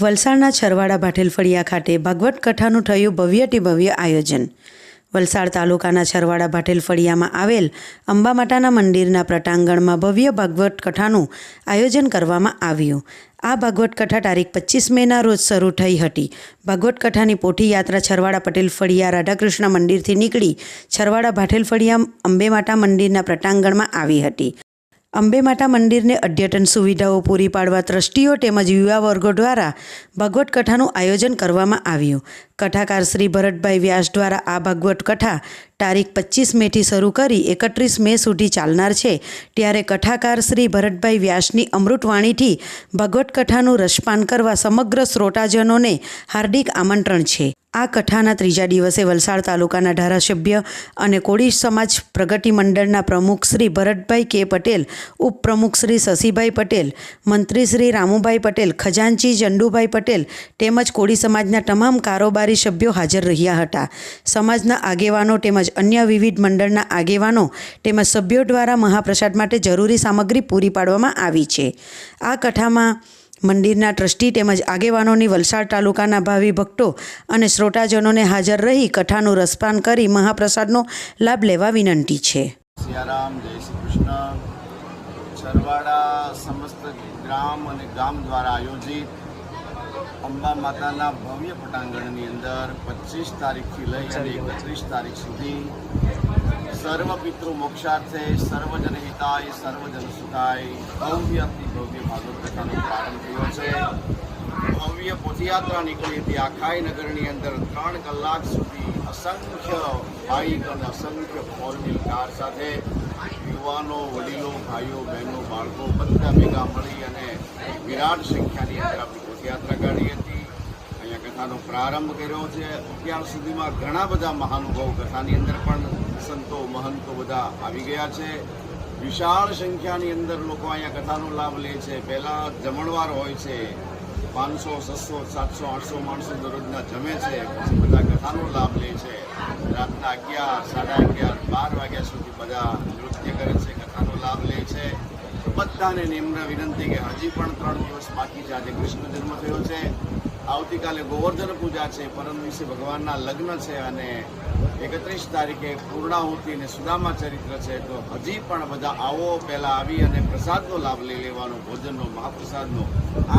વલસાડના છરવાડા ભાઠેલ ફળિયા ખાતે ભાગવત કથાનું થયું ભવ્યથી ભવ્ય આયોજન. વલસાડ તાલુકાના છરવાડા ભાઠેલ ફળિયામાં આવેલ અંબા માતાના મંદિરના પ્રટાંગણમાં ભવ્ય ભાગવત કથાનું આયોજન કરવામાં આવ્યું. આ ભાગવત કથા તારીખ પચીસ મેના રોજ શરૂ થઈ હતી. ભાગવત કથાની પોઠી યાત્રા છરવાડા પટેલ ફળિયા રાધાકૃષ્ણ મંદિરથી નીકળી છરવાડા ભાઠેલ ફળિયા અંબે માતા મંદિરના પ્રટાંગણમાં આવી હતી. અંબે માતા મંદિરને અદ્યતન સુવિધાઓ પૂરી પાડવા ટ્રસ્ટીઓ તેમજ યુવા વર્ગો દ્વારા ભાગવત કથાનું આયોજન કરવામાં આવ્યું. કથાકાર શ્રી ભરતભાઈ વ્યાસ દ્વારા આ ભાગવત કથા તારીખ પચીસ મેથી શરૂ કરી એકત્રીસ મે સુધી ચાલનાર છે. ત્યારે કથાકાર શ્રી ભરતભાઈ વ્યાસની અમૃતવાણીથી ભગવત કથાનું રસપાન કરવા સમગ્ર શ્રોતાજનોને હાર્દિક આમંત્રણ છે. આ કથાના ત્રીજા દિવસે વલસાડ તાલુકાના ધારાસભ્ય અને કોળી સમાજ પ્રગતિ મંડળના પ્રમુખ શ્રી ભરતભાઈ કે પટેલ, ઉપપ્રમુખ શ્રી શશીભાઈ પટેલ, મંત્રી શ્રી રામુભાઈ પટેલ, ખજાનચી ચંડુભાઈ પટેલ તેમજ કોળી સમાજના તમામ કારોબારી સભ્યો હાજર રહ્યા હતા. સમાજના આગેવાનો તેમજ અન્ય વિવિધ મંડળના આગેવાનો તેમજ સભ્યો દ્વારા મહાપ્રસાદ માટે જરૂરી સામગ્રી પૂરી પાડવામાં આવી છે. આ કથામાં મંદિરના ટ્રસ્ટી તેમજ આગેવાનોની વલસાડ તાલુકાના ભાવિ ભક્તો અને શ્રોતાજનોને હાજર રહી કથાનું રસપાન કરી મહાપ્રસાદનો લાભ લેવા વિનંતી છે. સિયારામ, જય શ્રી કૃષ્ણ. છરવાડા સમસ્ત ગ્રામ અને ગામ દ્વારા આયોજિત અંબા માતાના ભવ્ય પટાંગણની અંદર પચીસ તારીખથી લઈ અને એકત્રીસ તારીખ સુધી સર્વ પિતૃ મોક્ષાર્થે સર્વજન હિતાય સર્વજન સુખાય ભવ્યથી ભવ્ય ભાગવત કથાનો પ્રારંભ થયો છે. ભવ્ય પદયાત્રા નીકળી હતી આખાઈ નગરની અંદર ત્રણ કલાક સુધી અસંખ્ય બાઇક અને અસંખ્ય ફોર વ્હીલ કાર સાથે યુવાનો વડીલો ભાઈઓ બહેનો બાળકો બધા ભેગા મળી અને વિરાટ સંખ્યાની અંદર પદયાત્રા કાઢી હતી. અહીંયા કથાનો પ્રારંભ કર્યો છે. અત્યાર સુધીમાં ઘણા બધા મહાનુભાવ કથાની અંદર પણ સંતો, મહંતો બધા આવી ગયા છે. વિશાળ સંખ્યાની અંદર લોકો અહીંયા કથાનો લાભ લે છે. પહેલાં જમણવાર હોય છે. પાંચસો, છસો, સાતસો, આઠસો માણસો દરરોજના જમે છે. પછી બધા કથાનો લાભ લે છે. રાતના અગિયાર, સાડા અગિયાર, બાર વાગ્યા સુધી બધા નૃત્ય કરે છે કથાનો લાભ લે છે બધાને નિમ્ર વિનંતી કે હજી પણ ત્રણ દિવસ બાકી છે. આજે કૃષ્ણ જન્મ થયો છે. આવતીકાલે ગોવર્ધન પૂજા છે. પરમ દિવસે ભગવાનના લગ્ન છે અને એકત્રીસ તારીખે પૂર્ણાહુતિ અને સુદામા ચરિત્ર છે. તો હજી પણ બધા આવો પહેલાં આવી અને પ્રસાદનો લાભ લઈ લેવાનો, ભોજનનો, મહાપ્રસાદનો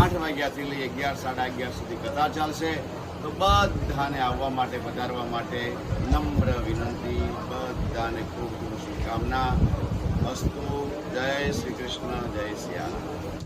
આઠ વાગ્યાથી લઈ અગિયાર, સાડા અગિયાર સુધી કથા ચાલશે. તો બધાને આવવા માટે વધારવા માટે નમ્ર વિનંતી. બધાને ખૂબ ખૂબ શુભકામના. અસ્તુ જય શ્રી કૃષ્ણ જય સિયારામ